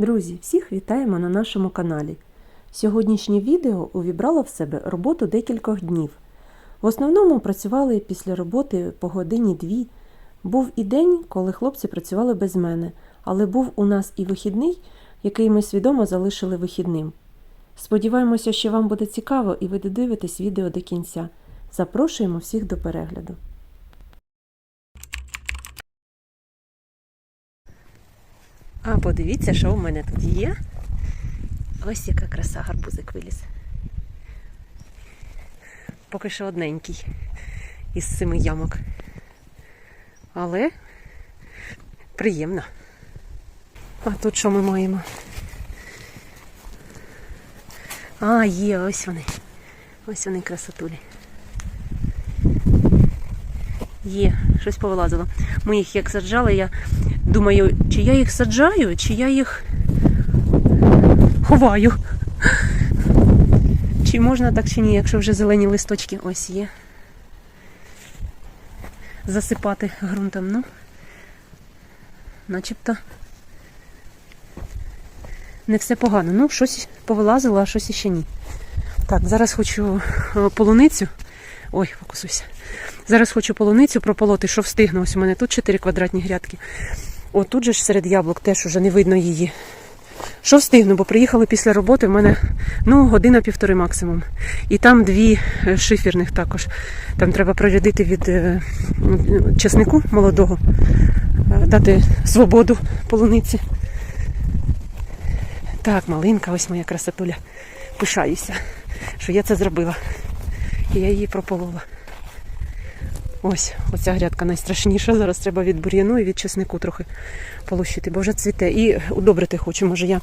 Друзі, всіх вітаємо на нашому каналі. Сьогоднішнє відео увібрало в себе роботу декількох днів. В основному працювали після роботи по годині-дві. Був і день, коли хлопці працювали без мене, але був у нас і вихідний, який ми свідомо залишили вихідним. Сподіваємося, що вам буде цікаво і ви додивитесь відео до кінця. Запрошуємо всіх до перегляду. А подивіться, що в мене тут є. Ось яка краса гарбузик виліз. Поки що одненький із семи ямок. Але приємно. А тут що ми маємо? А, є, ось вони. Ось вони красотулі. Є, щось повилазило. Ми їх як саджали, я думаю, чи я їх саджаю, чи я їх ховаю. Чи можна так, чи ні, якщо вже зелені листочки ось є. Засипати ґрунтом, ну. Начебто не все погано. Ну, щось повилазило, а щось іще ні. Так, зараз хочу е, полуницю. Ой, фокусуйся. Зараз хочу полуницю прополоти, що встигну. Ось у мене тут 4 квадратні грядки. О, тут же ж серед яблук теж уже не видно її. Що встигну, бо приїхали після роботи, в мене ну, година-півтори максимум. І там дві е, шиферних також. Там треба прорядити від е, м, молодого, е, дати свободу полуниці. Так, малинка, ось моя красотуля. Пишаюся, що я це зробила. І я її прополола. Ось, оця грядка найстрашніша. Зараз треба від бур'яну і від чеснику трохи полущити, бо вже цвіте. І удобрити хочу. Може, я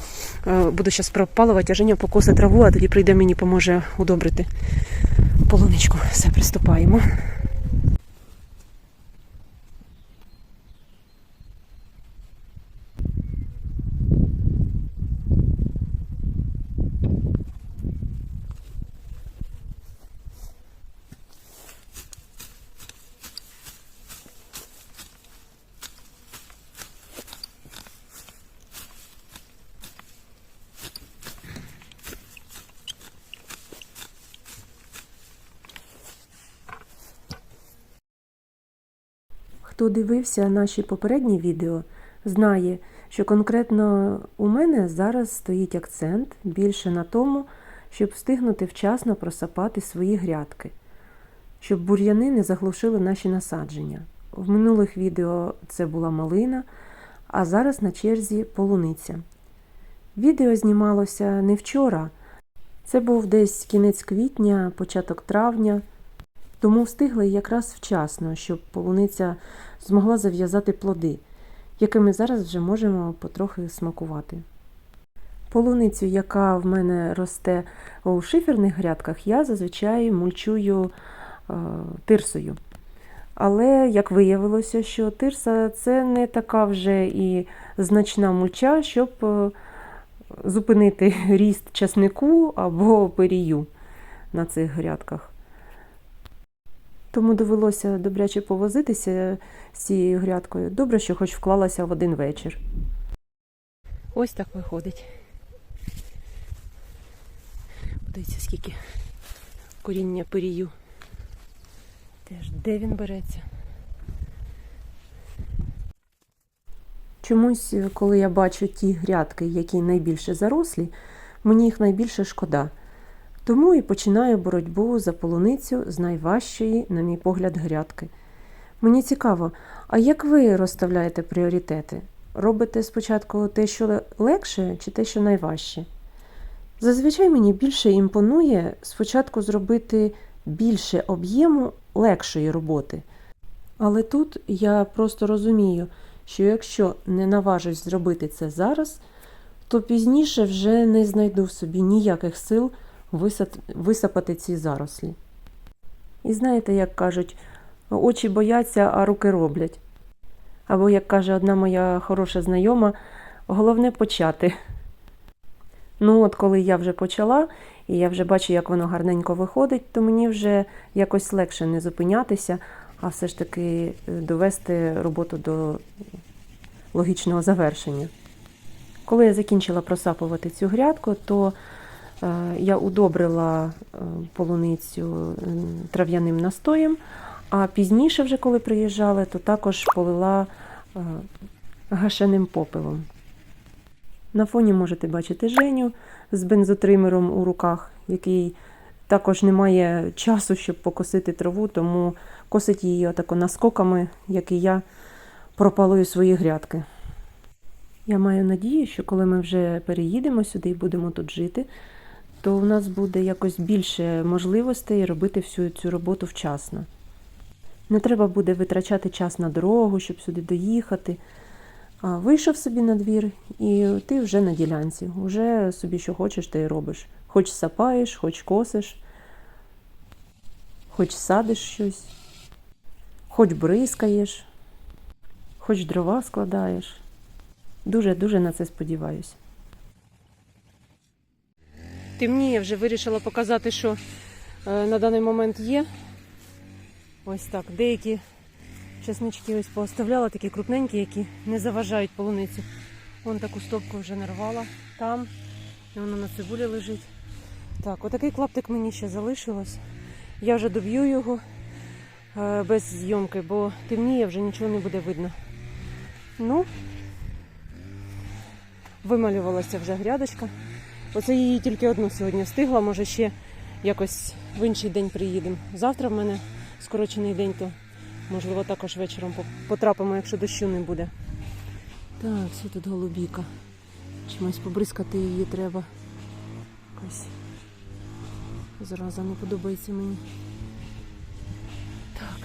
е, буду зараз пропалувати, а Женя покосе траву, а тоді прийде мені поможе удобрити полуничку. Все, приступаємо. Хто дивився наші попередні відео, знає, що конкретно у мене зараз стоїть акцент більше на тому, щоб встигнути вчасно просапати свої грядки, щоб бур'яни не заглушили наші насадження. В минулих відео це була малина, а зараз на черзі полуниця. Відео знімалося не вчора, це був десь кінець квітня, початок травня. Тому встигли якраз вчасно, щоб полуниця змогла зав'язати плоди, якими зараз вже можемо потрохи смакувати. Полуницю, яка в мене росте у шиферних грядках, я зазвичай мульчую е, тирсою. Але як виявилося, що тирса це не така вже і значна мульча, щоб е, зупинити ріст часнику або перію на цих грядках. Тому довелося добряче повозитися з цією грядкою. Добре, що хоч вклалася в один вечір. Ось так виходить. Дивіться, скільки коріння перію. Теж де він береться. Чомусь, коли я бачу ті грядки, які найбільше зарослі, мені їх найбільше шкода. Тому і починаю боротьбу за полуницю з найважчої, на мій погляд, грядки. Мені цікаво, а як ви розставляєте пріоритети? Робите спочатку те, що легше, чи те, що найважче? Зазвичай мені більше імпонує спочатку зробити більше об'єму легшої роботи. Але тут я просто розумію, що якщо не наважусь зробити це зараз, то пізніше вже не знайду в собі ніяких сил висапати ці зарослі. І знаєте, як кажуть, очі бояться, а руки роблять. Або, як каже одна моя хороша знайома, головне почати. Ну, от коли я вже почала, і я вже бачу, як воно гарненько виходить, то мені вже якось легше не зупинятися, а все ж таки е, довести роботу до логічного завершення. Коли я закінчила просапувати цю грядку, то я удобрила е, полуницю трав'яним настоєм, а пізніше, вже коли приїжджали, то також полила е, гашеним попелом. На фоні можете бачити Женю з бензотримером у руках, який також не має часу, щоб покосити траву, тому косить її отако наскоками, як і я пропалую свої грядки. Я маю надію, що коли ми вже переїдемо сюди і будемо тут жити, то у нас буде якось більше можливостей робити всю цю роботу вчасно. Не треба буде витрачати час на дорогу, щоб сюди доїхати. А вийшов собі на двір, і ти вже на ділянці. Уже собі що хочеш, ти робиш. Хоч сапаєш, хоч косиш, хоч садиш щось, хоч бризкаєш, хоч дрова складаєш. Дуже-дуже на це сподіваюся. Темніє вже вирішила показати, що е, на даний момент є. Ось так. Деякі часнички ось пооставляла, такі крупненькі, які не заважають полуницю. Вон таку стопку вже нарвала там, і воно на цибулі лежить. Так, отакий клаптик мені ще залишилось. Я вже доб'ю його е, без зйомки, бо темніє, вже нічого не буде видно. Ну, вималювалася вже грядочка. Оце її тільки одну сьогодні встигла, може ще якось в інший день приїдемо. Завтра в мене скорочений день, то можливо також вечором потрапимо, якщо дощу не буде. Так, все тут голубіка. Чимось побризкати її треба. Якось зараза не подобається мені. Так.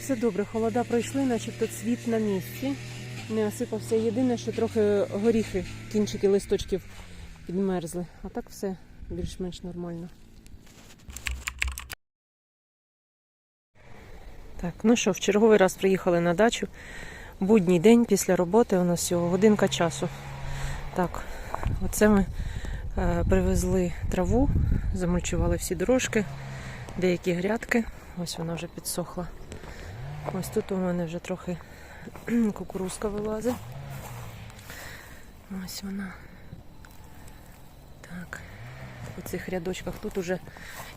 Все добре, холода пройшли, начебто цвіт на місці. Не осипався. Єдине, що трохи горіхи, кінчики листочків підмерзли. А так все більш-менш нормально. Так, ну що, в черговий раз приїхали на дачу. Будній день після роботи у нас всього годинка часу. Так, оце ми е, привезли траву, замульчували всі дорожки, деякі грядки. Ось вона вже підсохла. Ось тут у мене вже трохи кукурузка вилазить. Ось вона. Так. У цих рядочках тут уже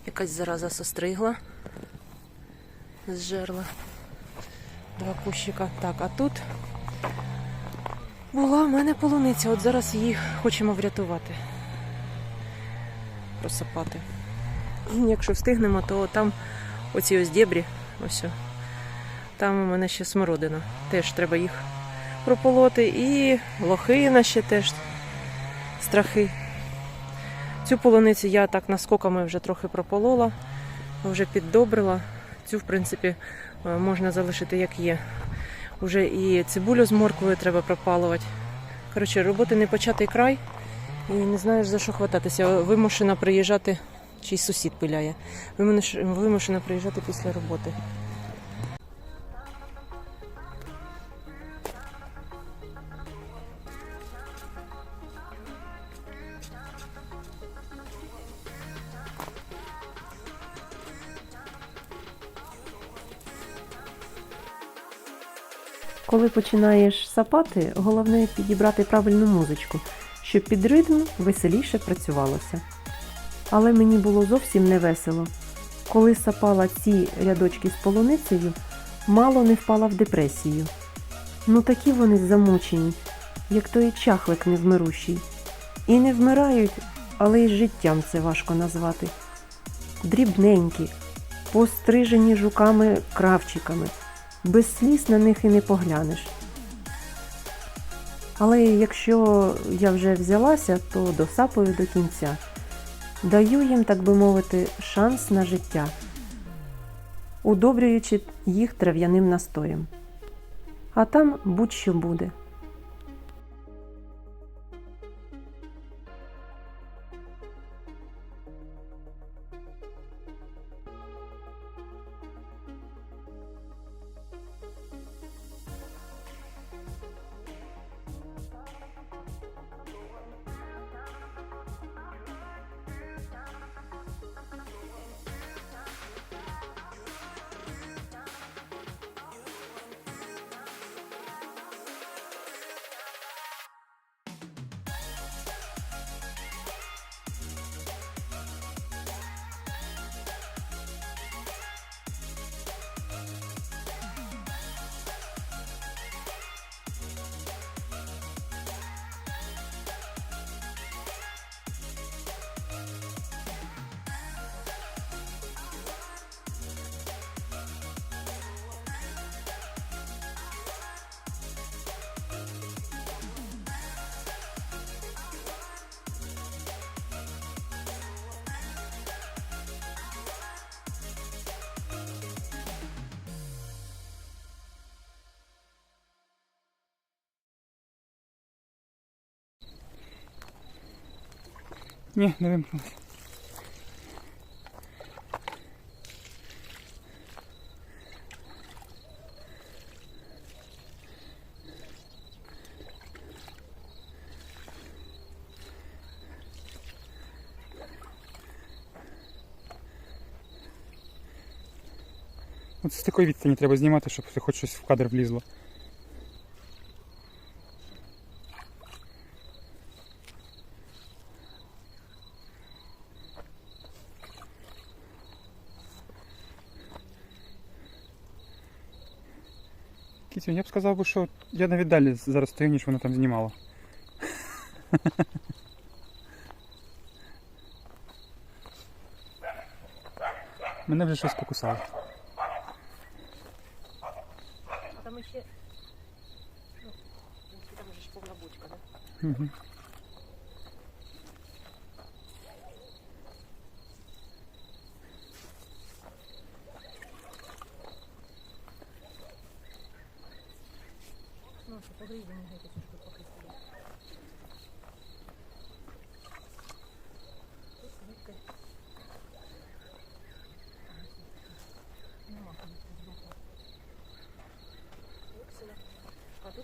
якась зараза состригла з жерла. Два кущика. Так, а тут була в мене полуниця. От зараз її хочемо врятувати. Просапати. Якщо встигнемо, то там оці ось дєбрі, ось. Там у мене ще смородина. Теж треба їх прополоти. І лохина ще теж страхи. Цю полуницю я так наскоками вже трохи прополола, вже піддобрила. Цю, в принципі, е, можна залишити як є. Уже і цибулю з морквою треба пропалувати. Коротше, роботи не початий край, і не знаєш за що хвататися. Вимушена приїжджати, чийсь сусід пиляє. Вимушена приїжджати після роботи. Коли починаєш сапати, головне підібрати правильну музичку, щоб під ритм веселіше працювалося. Але мені було зовсім не весело. Коли сапала ці рядочки з полуницею, мало не впала в депресію. Ну такі вони замучені, як той чахлик невмирущий. І не вмирають, але й життям це важко назвати. Дрібненькі, пострижені жуками-кравчиками без сліз на них і не поглянеш. Але якщо я вже взялася, то досапую до кінця. Даю їм, так би мовити, шанс на життя, удобрюючи їх трав'яним настоєм. А там будь-що буде. Ні, не вимкнулося. От з такої відстані треба знімати, щоб хоч щось в кадр влізло. Кітю, я б сказав, би, що я навіть далі зараз стою, ніж вона там знімала. Мене вже щось покусало. Там ще. Ну, там вже ж повна бочка, да? Угу.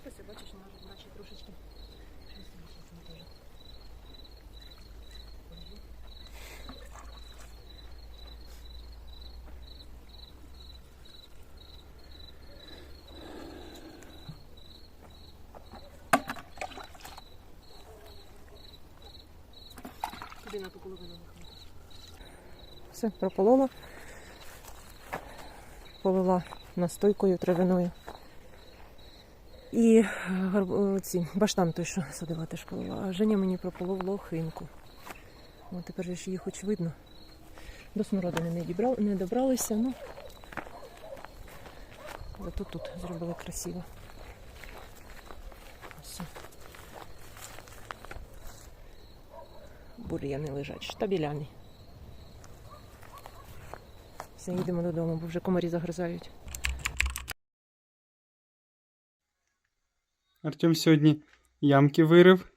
Ось бачиш, наче- наче трошечки. Щось. Подожди. На ту половину. Все, прополола. Полила настойкою травяною. І гарб- ці баштан той, що садила, теж. А Женя мені прополов лохинку. О, тепер ж її хоч видно. До смородини не, дібрав, не добралися, ну. Зато тут зробили красиво. Ось. бур'яни лежать, штабіляни. Все, їдемо додому, бо вже комарі загризають. Артем сьогодні ямки вирив.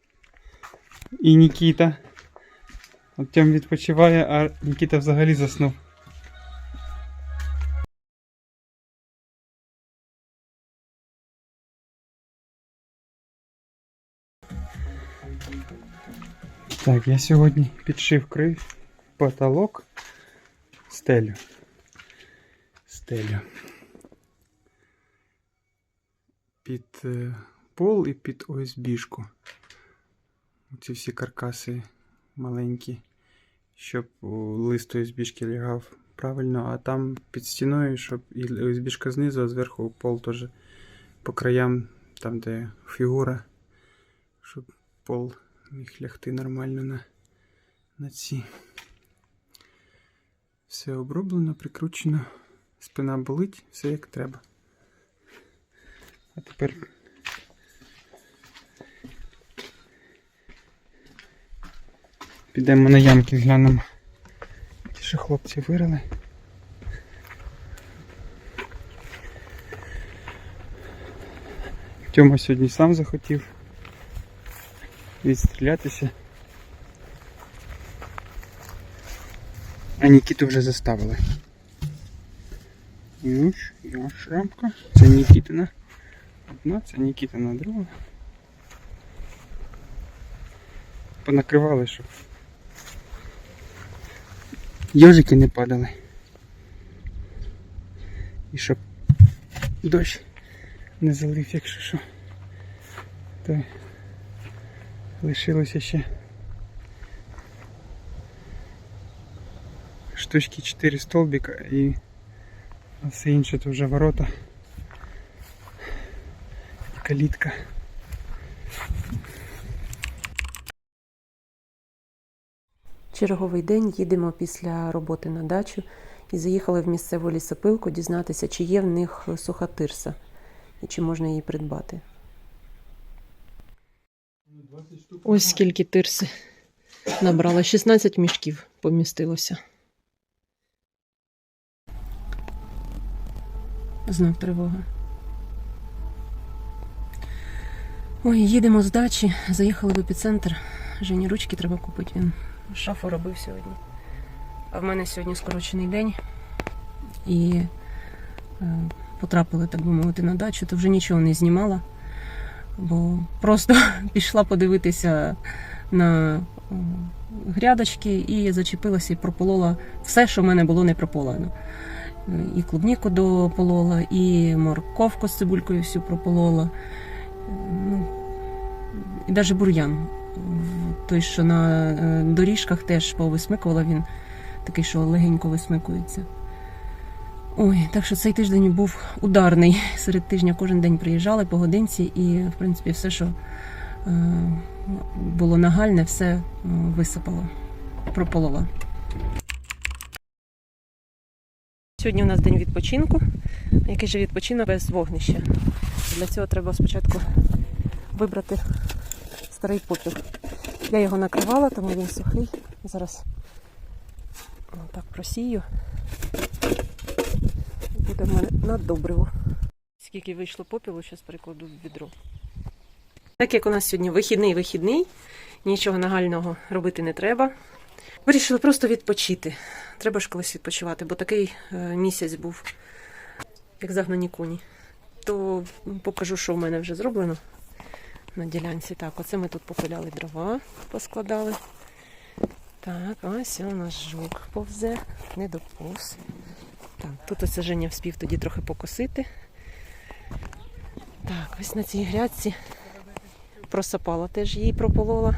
І Нікіта. Артем відпочиває, а Нікіта взагалі заснув. Так, я сьогодні підшив крив, потолок, стелю. Стелю. Під е, пол і під ОСБшку. Ці всі каркаси маленькі, щоб лист ОСБшки лягав правильно, а там під стіною, щоб і ОСБшка знизу, а зверху пол теж по краям, там де фігура, щоб пол міг лягти нормально на, на ці. Все оброблено, прикручено, спина болить, все як треба. А тепер підемо на ямки глянемо. Ті, що хлопці вирили. Тьома сьогодні сам захотів відстрілятися. А Нікіту вже заставили. Ось його шрамка. Це Нікітина. Одна, це Нікітина друга. Понакривали, щоб йожики не падали. І щоб дощ не залив, якщо що. То лишилося ще штучки 4 столбика і все інше то вже ворота. Калітка. Черговий день їдемо після роботи на дачу і заїхали в місцеву лісопилку дізнатися, чи є в них суха тирса і чи можна її придбати. Ось скільки тирси набрала. 16 мішків помістилося. Знак тривоги. Ой, їдемо з дачі, заїхали в епіцентр. Жені ручки треба купити. Він шафу робив сьогодні. А в мене сьогодні скорочений день і е, потрапили, так би мовити, на дачу, то вже нічого не знімала, бо просто пішла подивитися на е, грядочки і зачепилася і прополола все, що в мене було не прополено. Е, І клубніку дополола, і морковку з цибулькою всю прополола. Ну, і навіть бур'ян. Той, що на е, доріжках теж повисмикувала, він такий, що легенько висмикується. Ой, так що цей тиждень був ударний. Серед тижня кожен день приїжджали по годинці, і, в принципі, все, що е, було нагальне, все е, висипало, прополола. Сьогодні у нас день відпочинку. Який же відпочинок без вогнища. Для цього треба спочатку вибрати старий попіл. Я його накривала, тому він сухий. Зараз так просію. Буде в мене на добриво. Скільки вийшло попілу, зараз перекладу в відро. Так як у нас сьогодні вихідний-вихідний, нічого нагального робити не треба. Вирішили просто відпочити. Треба ж колись відпочивати, бо такий е, місяць був, як загнані коні. То покажу, що в мене вже зроблено на ділянці. Так, оце ми тут попиляли дрова, поскладали. Так, ось у нас жук повзе, не доповз. Так, тут ось Женя вспів тоді трохи покосити. Так, ось на цій грядці просапала теж її прополола.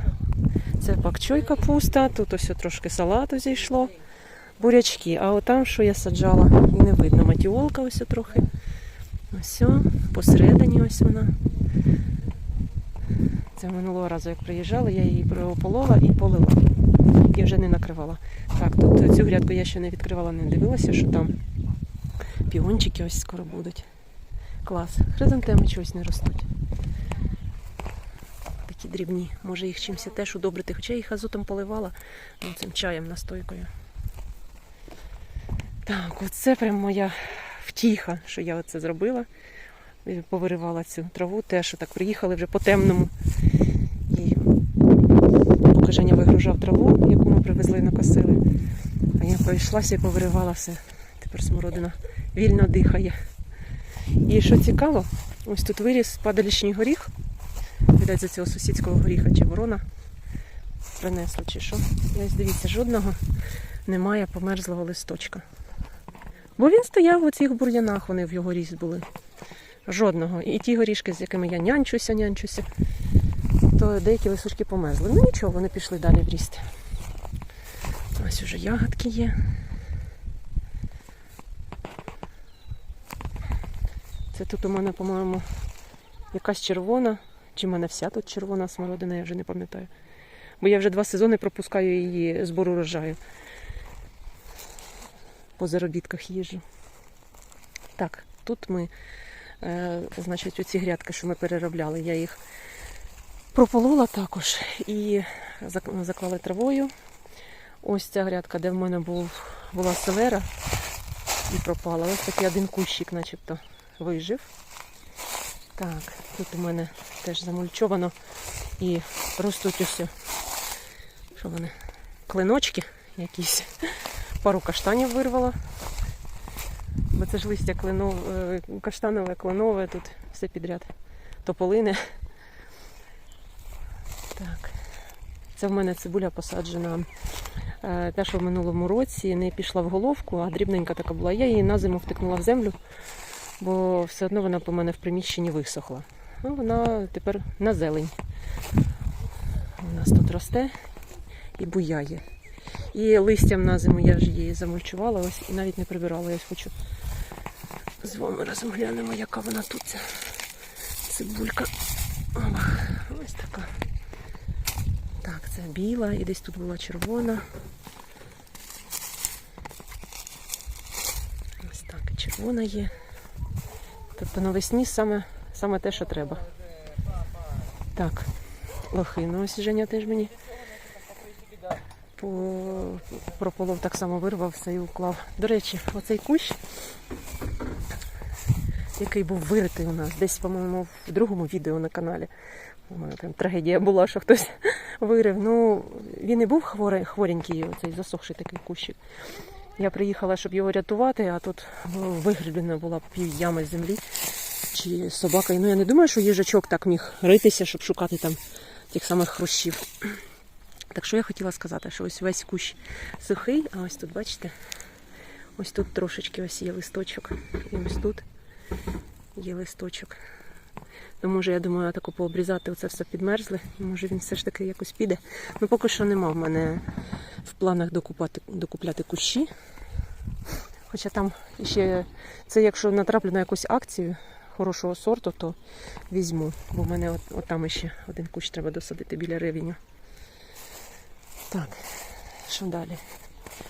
Це пакчой капуста, тут ось трошки салату зійшло, бурячки. А отам, що я саджала, і не видно. Матіолка ось трохи. Ось, посередині ось вона. Це минулого разу, як приїжджала, я її прополола і полила. І вже не накривала. Так, тут цю грядку я ще не відкривала, не дивилася, що там піончики ось скоро будуть. Клас. Хризантеми чогось не ростуть. Такі дрібні. Може їх чимось теж удобрити. Хоча я їх азотом поливала ну, цим чаєм настойкою. Так, оце прям моя втіха, що я оце зробила. Повиривала цю траву, те, що так приїхали вже по темному. Женя вигружав траву, яку ми привезли накосили. А я пройшлася і повиривала все. Тепер смородина вільно дихає. І що цікаво, ось тут виріс падалічний горіх. Видать, за цього сусідського горіха чи ворона принесли, чи що. І ось дивіться, жодного немає померзлого листочка. Бо він стояв у цих бур'янах, вони в його ріст були. Жодного. І ті горішки, з якими я нянчуся, нянчуся, то деякі лисочки померзли. Ну нічого, вони пішли далі в ріст. Ось уже ягодки є. Це тут у мене, по-моєму, якась червона. Чи в мене вся тут червона смородина, я вже не пам'ятаю. Бо я вже два сезони пропускаю її збору врожаю. По заробітках їжджу. Так, тут ми, е, значить, оці грядки, що ми переробляли, я їх прополола також і заклали травою. Ось ця грядка, де в мене був, була селера і пропала. Ось такий один кущик, начебто, вижив. Так, тут у мене теж замульчовано і ростуть ось. Що вони? Клиночки якісь. Пару каштанів вирвала. Бо це ж листя клинов... е, каштанове, кленове, тут все підряд. Тополине. Так. Це в мене цибуля посаджена. е, Те, що в минулому році не пішла в головку, а дрібненька така була. Я її на зиму втикнула в землю, бо все одно вона по мене в приміщенні висохла. Ну, вона тепер на зелень. У нас тут росте і буяє. І листям на зиму я ж її замульчувала ось і навіть не прибирала. Я хочу з вами разом глянемо, яка вона тут. Цибулька. Ось така. Це біла і десь тут була червона. Ось так, і червона є. Тобто навесні саме, саме те, що треба. Так, лохину ось Женя теж мені по прополов так само вирвав все і уклав. До речі, оцей кущ, який був виритий у нас, десь, по-моєму, в другому відео на каналі. Мене прям трагедія була, що хтось вирив. Ну, він і був хворий, хворенький, цей засохший такий кущик. Я приїхала, щоб його рятувати, а тут ну, вигріблена була пів ями землі чи собака. Ну я не думаю, що їжачок так міг ритися, щоб шукати там тих самих хрущів. Так що я хотіла сказати, що ось весь кущ сухий, а ось тут, бачите, ось тут трошечки ось є листочок. І ось тут є листочок. То може, я думаю, таку пообрізати оце все підмерзли. І може він все ж таки якось піде. Ну поки що нема в мене в планах докупати, докупляти кущі. Хоча там ще це якщо натраплю на якусь акцію хорошого сорту, то візьму. Бо в мене от, от там ще один кущ треба досадити біля ревеню. Так, що далі?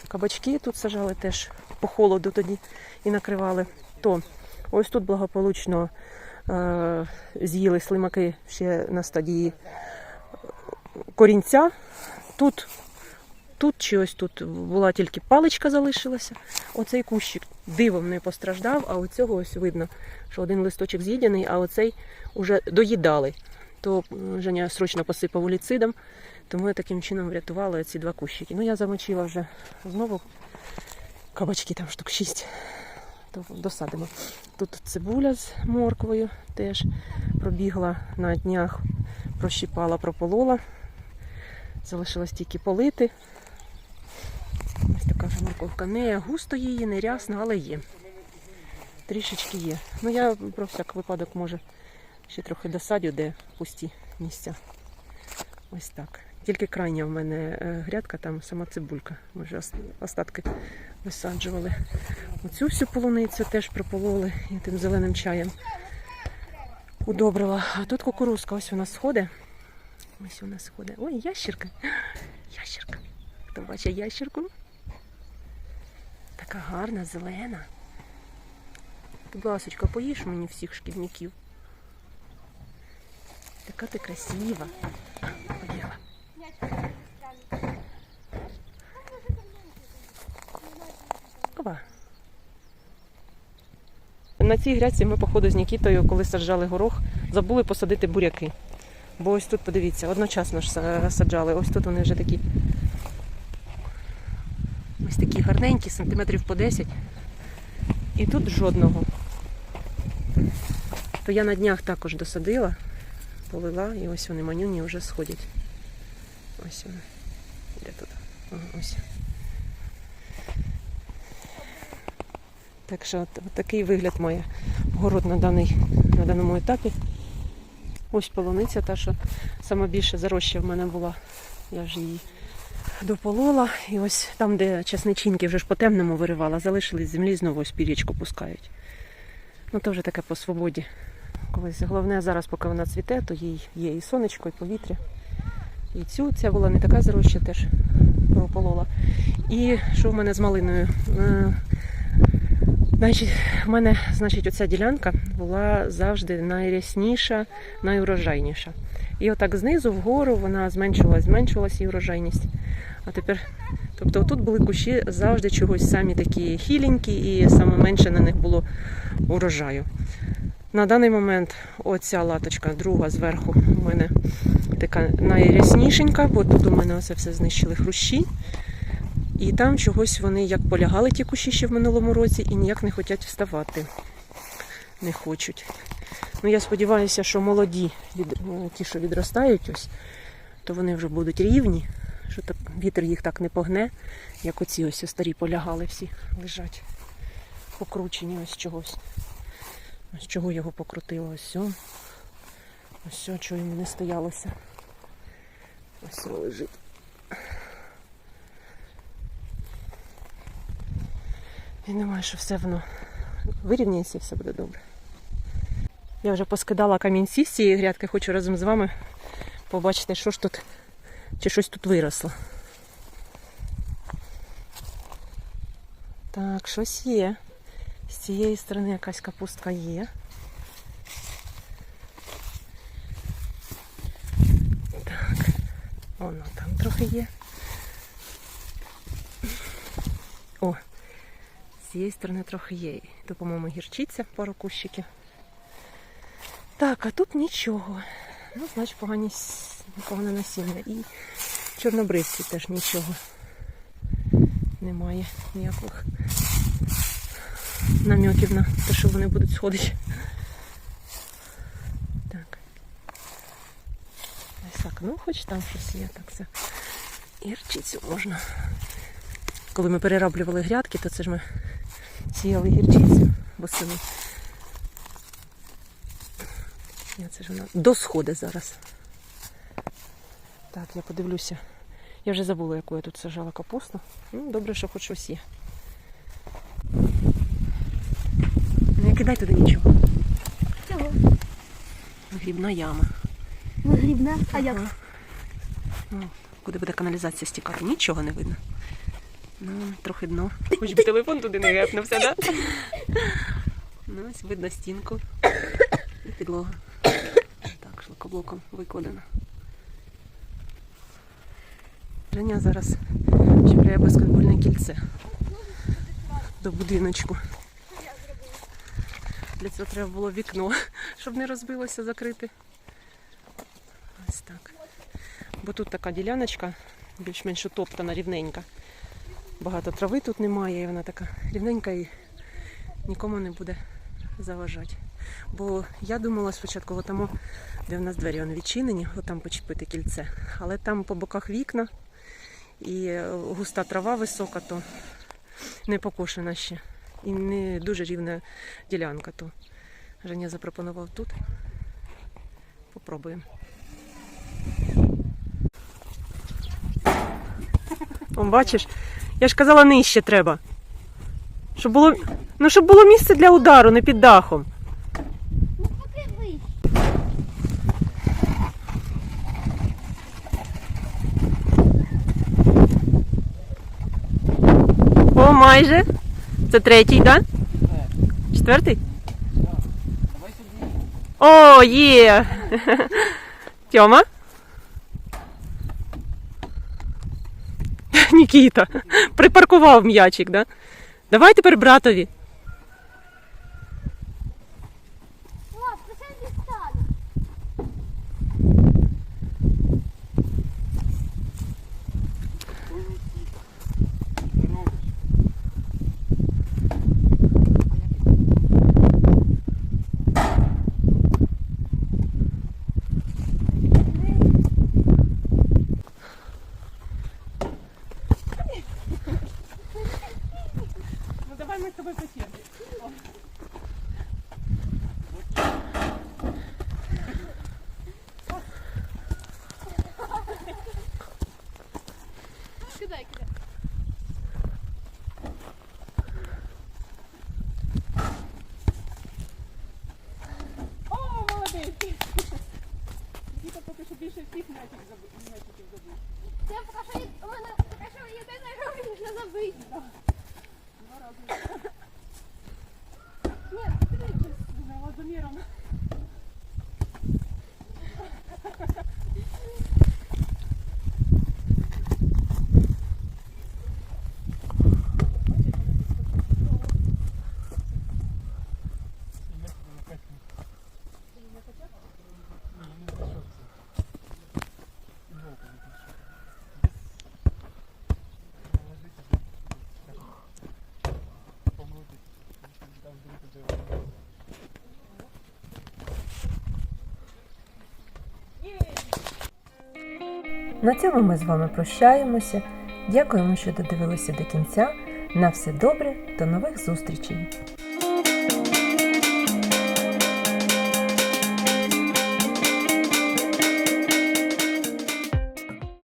Кабачки тут сажали теж по холоду тоді і накривали. То ось тут благополучно з'їли слимаки ще на стадії корінця. Тут, тут чи ось тут була тільки паличка залишилася. Оцей кущик дивом не постраждав, а оцього ось видно, що один листочок з'їдений, а оцей уже доїдали. То Женя срочно посипав уліцидом, тому я таким чином врятувала ці два кущики. Ну, я замочила вже знову кабачки, там штук 6. То досадимо. Тут цибуля з морквою теж пробігла на днях, прощіпала, прополола. Залишилось тільки полити. Ось така вже морковка. Не густо її, не рясно, але є. Трішечки є. Ну я про всяк випадок може ще трохи досадю, де пусті місця. Ось так. Тільки крайня в мене е, грядка, там сама цибулька. Ми вже остатки висаджували. Оцю всю полуницю теж пропололи і тим зеленим чаєм удобрила. А тут кукурузка, ось вона сходить. Ось вона сходить. Ой, ящерка. Ящерка. Хто бачить ящерку? Така гарна, зелена. Будь ласочка, поїж мені всіх шкідників. Така ти красива. Опа. На цій грядці ми, походу, з Нікітою, коли саджали горох, забули посадити буряки. Бо ось тут, подивіться, одночасно ж саджали. Ось тут вони вже такі. Ось такі гарненькі, сантиметрів по 10. І тут жодного. То я на днях також досадила, полила, і ось вони манюні вже сходять. Ось вони. Де тут? Ага, ось. Так що от, от такий вигляд має город на, даний, на даному етапі. Ось полуниця, та що сама більше зароща в мене була. Я ж її дополола. І ось там, де часничинки вже ж по темному виривала, залишились землі, знову ось пірічку пускають. Ну, то вже таке по свободі. Колись головне зараз, поки вона цвіте, то їй є і сонечко, і повітря. І цю ця була не така зароща, теж прополола. І що в мене з малиною? Значить, в мене, значить, оця ділянка була завжди найрясніша, найурожайніша. І отак знизу вгору вона зменшувалась, зменшувалась її урожайність. А тепер, тобто тут були кущі завжди чогось самі такі хіленькі, і саме менше на них було урожаю. На даний момент оця латочка, друга зверху, у мене така найряснішенька, бо тут у мене оце все знищили хрущі. І там чогось вони як полягали ті кущі ще в минулому році і ніяк не хочуть вставати. Не хочуть. Ну, я сподіваюся, що молоді, е, ті, що відростають, ось, то вони вже будуть рівні, що так, вітер їх так не погне, як оці ось старі полягали всі лежать. Покручені ось чогось. Ось чого його покрутило? Ось о. Ось о, чого йому не стоялося. Ось о лежить. Я думаю, що все воно вирівняється і все буде добре. Я вже поскидала камінці з цієї грядки, хочу разом з вами побачити, що ж тут, чи щось тут виросло. Так, щось є. З цієї сторони якась капустка є. Так, воно там трохи є. З цієї сторони трохи є. То, по-моєму, гірчиця, пару кущиків. Так, а тут нічого. Ну, значить, погані, погане насіння. І чорнобривці теж нічого. Немає ніяких наміків на те, що вони будуть сходити. Так. Ось так, ну хоч там щось є, так це. І можна. Коли ми перероблювали грядки, то це ж ми сіяли гірчицю восени. Це ж вона до сходи зараз. Так, я подивлюся. Я вже забула, яку я тут сажала капусту. Ну, добре, що хоч щось є. Не кидай туди нічого. Чого? Грібна яма. Вигрібна? А як? Ну, куди буде каналізація стікати? Нічого не видно. Ну, трохи дно. Хоч би телефон туди не гепнувся, так? Да? Ну, ось видно стінку і підлога. Так, шлакоблоком викладено. Женя зараз чіпляє безконтрольне кільце до будиночку. Для цього треба було вікно, щоб не розбилося закрити. Ось так. Бо тут така діляночка, більш-менш утоптана, рівненька. Багато трави тут немає, і вона така рівненька і нікому не буде заважати. Бо я думала спочатку, от там, де в нас двері вони відчинені, от там почепити кільце. Але там по боках вікна і е, густа трава висока, то не покошена ще. І не дуже рівна ділянка. То Женя запропонував тут. Попробуємо. О, бачиш, я ж казала, нижче треба. Щоб було, ну, щоб було місце для удару, не під дахом. О, майже. Це третій, так? Четвертий? О, є! Тьома? Нікіта. Припаркував м'ячик, да? Давай тепер братові. О, це не стане. Ну давай ми з тобою потім. Кидай, кидай. О, молодець! Нікіта поки що більше всіх м'ячиків забив. Це поки що є- у мене поки що єдине, що мені забити. Ні, тричі. Водоміром. На цьому ми з вами прощаємося. Дякуємо, що додивилися до кінця. На все добре, до нових зустрічей!